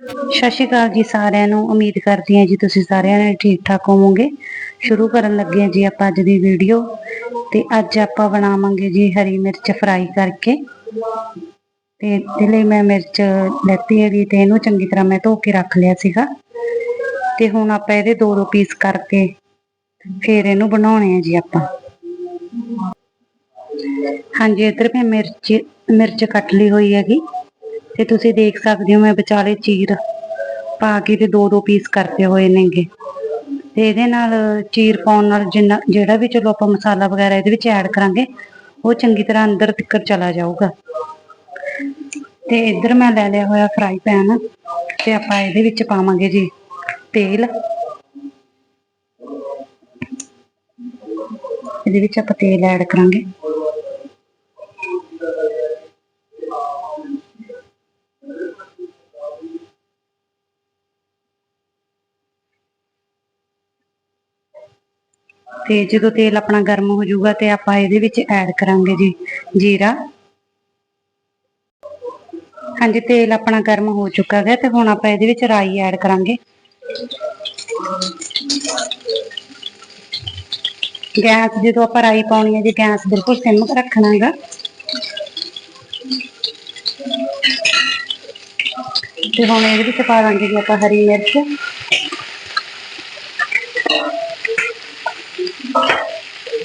ਸਤਿ ਸ਼੍ਰੀ ਅਕਾਲ ਜੀ ਸਾਰਿਆਂ ਨੂੰ। ਉਮੀਦ ਕਰਦੀ ਹਾਂ ਜੀ ਤੁਸੀਂ ਸਾਰਿਆਂ ਨੇ ਠੀਕ ਠਾਕ ਹੋਵੋਗੇ। ਸ਼ੁਰੂ ਕਰਨ ਲੱਗੇ ਹਾਂ ਜੀ ਆਪਾਂ ਅੱਜ ਦੀ ਵੀਡੀਓ ਤੇ ਅੱਜ ਆਪਾਂ ਬਣਾਵਾਂਗੇ ਜੀ ਹਰੀ ਮਿਰਚ ਫਰਾਈ ਕਰਕੇ। ਤੇ ਇਹਦੇ ਲਈ ਮੈਂ ਮਿਰਚ ਲੈਤੀ ਹੈਗੀ ਤੇ ਇਹਨੂੰ ਚੰਗੀ ਤਰ੍ਹਾਂ ਮੈਂ ਧੋ ਕੇ ਰੱਖ ਲਿਆ ਸੀਗਾ। ਤੇ ਹੁਣ ਆਪਾਂ ਇਹਦੇ ਦੋ ਦੋ ਪੀਸ ਕਰਕੇ ਫਿਰ ਇਹਨੂੰ ਬਣਾਉਣੇ ਆ ਜੀ ਆਪਾਂ। ਹਾਂਜੀ, ਇੱਧਰ ਮੈਂ ਮਿਰਚ ਮਿਰਚ ਕੱਟ ਲਈ ਹੋਈ ਹੈਗੀ। ਤੇ ਤੁਸੀਂ ਦੇਖ ਸਕਦੇ ਹੋ ਮੈਂ ਵਿਚਾਲੇ ਚੀਰ ਪਾ ਕੇ ਤੇ ਦੋ ਦੋ ਪੀਸ ਕਰਤੇ ਹੋਏ ਨੇਗੇ। ਤੇ ਇਹਦੇ ਨਾਲ ਚੀਰ ਪਾਉਣ ਨਾਲ ਜਿੰਨਾ ਜਿਹੜਾ ਵੀ ਚਲੋ ਆਪਾਂ ਮਸਾਲਾ ਵਗੈਰਾ ਇਹਦੇ ਵਿੱਚ ਐਡ ਕਰਾਂਗੇ, ਉਹ ਚੰਗੀ ਤਰ੍ਹਾਂ ਅੰਦਰ ਤੱਕ ਚਲਾ ਜਾਊਗਾ। ਤੇ ਇੱਧਰ ਮੈਂ ਲੈ ਲਿਆ ਹੋਇਆ ਫਰਾਈ ਪੈਨ ਤੇ ਆਪਾਂ ਇਹਦੇ ਵਿੱਚ ਪਾਵਾਂਗੇ ਜੀ ਤੇਲ। ਇਹਦੇ ਵਿੱਚ ਆਪਾਂ ਤੇਲ ਐਡ ਕਰਾਂਗੇ। ਤੇ ਜਦੋਂ ਤੇਲ ਆਪਣਾ ਗਰਮ ਹੋ ਜਾਊਗਾ ਤੇ ਆਪਾਂ ਇਹਦੇ ਵਿੱਚ ਐਡ ਕਰਾਂਗੇ ਜੀ, ਜੀਰਾ। ਹਾਂਜੀ, ਤੇਲ ਆਪਣਾ ਗਰਮ ਹੋ ਚੁੱਕਾ ਹੈ ਤੇ ਹੁਣ ਆਪਾਂ ਇਹਦੇ ਵਿੱਚ ਰਾਈ ਐਡ ਕਰਾਂਗੇ। ਗੈਸ, ਜਦੋਂ ਆਪਾਂ ਰਾਈ ਪਾਉਣੀ ਹੈ ਜੀ, ਗੈਸ ਬਿਲਕੁਲ ਸਿਮ ਰੱਖਣਾ ਹੈਗਾ। ਤੇ ਹੁਣ ਇਹਦੇ ਵਿੱਚ ਪਾ ਦਾਂਗੇ ਜੀ ਆਪਾਂ ਹਰੀ ਮਿਰਚ।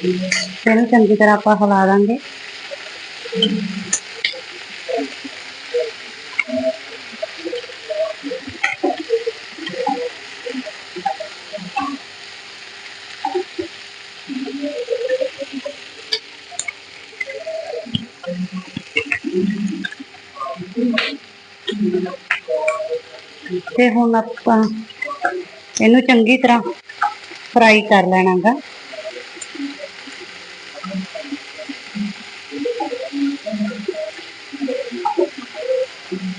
ਇਹਨੂੰ ਚੰਗੀ ਤਰ੍ਹਾਂ ਆਪਾਂ ਹਿਲਾ ਦਾਂਗੇ। ਤੇ ਹੁਣ ਆਪਾਂ ਇਹਨੂੰ ਚੰਗੀ ਤਰ੍ਹਾਂ ਫਰਾਈ ਕਰ ਲੈਣਾਗਾ।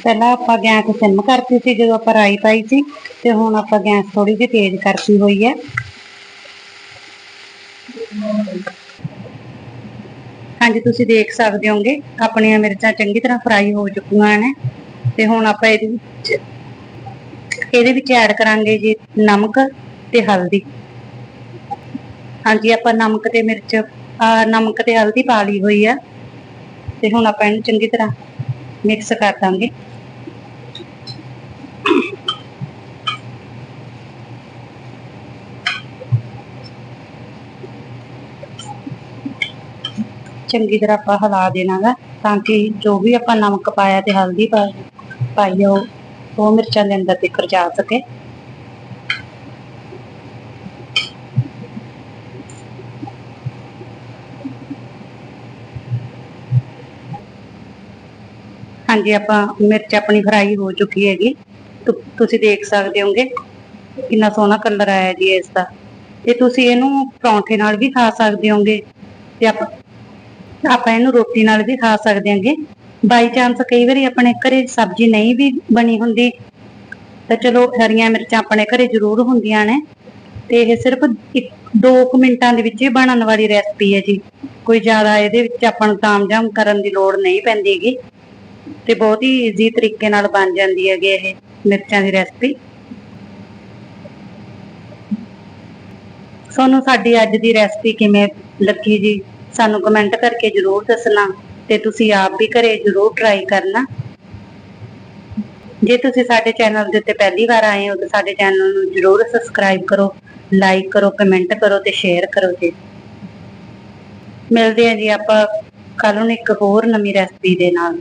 ਪਹਿਲਾਂ ਆਪਾਂ ਗੈਸ ਸਿਮ ਕਰਤੀ ਸੀ, ਜਦੋਂ ਆਪਾਂ ਰਾਈ ਪਾਈ ਸੀ, ਤੇ ਹੁਣ ਆਪਾਂ ਗੈਸ ਥੋੜੀ ਜਿਹੀ ਤੇਜ਼ ਕਰਤੀ ਹੋਈ ਹੈ। ਹਾਂਜੀ, ਤੁਸੀਂ ਦੇਖ ਸਕਦੇ ਹੋਗੇ, ਆਪਣੀਆਂ ਮਿਰਚਾਂ ਚੰਗੀ ਤਰ੍ਹਾਂ ਫਰਾਈ ਹੋ ਚੁੱਕੀਆਂ ਨੇ, ਤੇ ਹੁਣ ਆਪਾਂ ਇਹਦੇ ਵਿੱਚ ਇਹਦੇ ਵਿੱਚ ਐਡ ਕਰਾਂਗੇ ਜੀ ਨਮਕ ਤੇ ਹਲਦੀ। ਹਾਂਜੀ, ਆਪਾਂ ਨਮਕ ਤੇ ਮਿਰਚ ਨਮਕ ਤੇ ਹਲਦੀ ਪਾ ਲਈ ਹੋਈ ਆ, ਤੇ ਹੁਣ ਆਪਾਂ ਇਹਨੂੰ ਚੰਗੀ ਤਰ੍ਹਾਂ ਮਿਕਸ ਕਰ ਦਾਂਗੇ। ਚੰਗੀ ਤਰ੍ਹਾਂ ਆਪਾਂ ਹਿਲਾ ਦੇਣਾਗਾ ਤਾਂ ਕਿ ਜੋ ਵੀ ਆਪਾਂ ਨਮਕ ਪਾਇਆ ਤੇ ਹਲਦੀ ਪਾਈ ਉਹ ਉਹ ਮਿਰਚਾਂ ਦੇ ਅੰਦਰ ਤੱਕ ਜਾ ਸਕੇ। ਹਾਂਜੀ, ਆਪਾਂ ਮਿਰਚ ਆਪਣੀ ਫਰਾਈ ਹੋ ਚੁੱਕੀ ਹੈਗੀ। ਤੁਸੀਂ ਦੇਖ ਸਕਦੇ ਹੋਗੇ ਕਿੰਨਾ ਸੋਹਣਾ ਕਲਰ ਆਇਆ ਜੀ ਇਸ ਦਾ। ਤੇ ਤੁਸੀਂ ਇਹਨੂੰ ਪਰੌਂਠੇ ਨਾਲ ਵੀ ਖਾ ਸਕਦੇ ਹੋਗੇ। ਤੇ ਆਪਾਂ ਆਪਾਂ ਇਹਨੂੰ ਰੋਟੀ ਨਾਲ ਵੀ ਖਾ ਸਕਦੇ ਹਾਂਗੇ। ਬਾਈ ਚਾਂਸ ਕਈ ਵਾਰੀ ਆਪਣੇ ਘਰੇ ਸਬਜ਼ੀ ਨਹੀਂ ਵੀ ਬਣੀ ਹੁੰਦੀ, ਤਾਂ ਚਲੋ ਹਰੀਆਂ ਮਿਰਚਾਂ ਆਪਣੇ ਘਰੇ ਜ਼ਰੂਰ ਹੁੰਦੀਆਂ ਨੇ। ਤੇ ਇਹ ਸਿਰਫ 2 ਮਿੰਟਾਂ ਦੇ ਵਿੱਚ ਹੀ ਬਣਨ ਵਾਲੀ ਰੈਸਪੀ ਹੈ ਜੀ। ਕੋਈ ਜ਼ਿਆਦਾ ਇਹਦੇ ਵਿੱਚ ਆਪਾਂ ਨੂੰ ਤਾਮਝਾਮ ਕਰਨ ਦੀ ਲੋੜ ਨਹੀਂ ਪੈਂਦੀ ਹੈਗੀ ਤੇ ਬਹੁਤ ਹੀ ਈਜ਼ੀ ਤਰੀਕੇ ਨਾਲ ਬਣ ਜਾਂਦੀ ਹੈਗੀ ਇਹ ਮਿਰਚਾਂ ਦੀ ਰੈਸਪੀ ਤੁਹਾਨੂੰ ਸਾਡੀ ਅੱਜ ਦੀ ਰੈਸਪੀ ਕਿਵੇਂ ਲੱਗੀ ਜੀ? ਸਾਨੂੰ ਕਮੈਂਟ ਕਰਕੇ ਜਰੂਰ ਦੱਸਣਾ ਤੇ ਤੁਸੀਂ ਆਪ ਵੀ ਘਰੇ ਜਰੂਰ ਟਰਾਈ ਕਰਨਾ। ਜੇ ਤੁਸੀਂ ਸਾਡੇ ਚੈਨਲ ਦੇ ਉੱਤੇ ਪਹਿਲੀ ਵਾਰ ਆਏ ਹੋ ਤਾਂ ਸਾਡੇ ਚੈਨਲ ਨੂੰ ਜਰੂਰ ਸਬਸਕ੍ਰਾਈਬ ਕਰੋ ਲਾਈਕ ਕਰੋ ਕਮੈਂਟ ਕਰੋ ਤੇ ਸ਼ੇਅਰ ਕਰੋ ਜੀ। ਮਿਲਦੇ ਹਾਂ ਜੀ ਆਪਾਂ ਕੱਲ ਨੂੰ ਇੱਕ ਹੋਰ ਨਵੀਂ ਰੈਸਪੀ ਦੇ ਨਾਲ।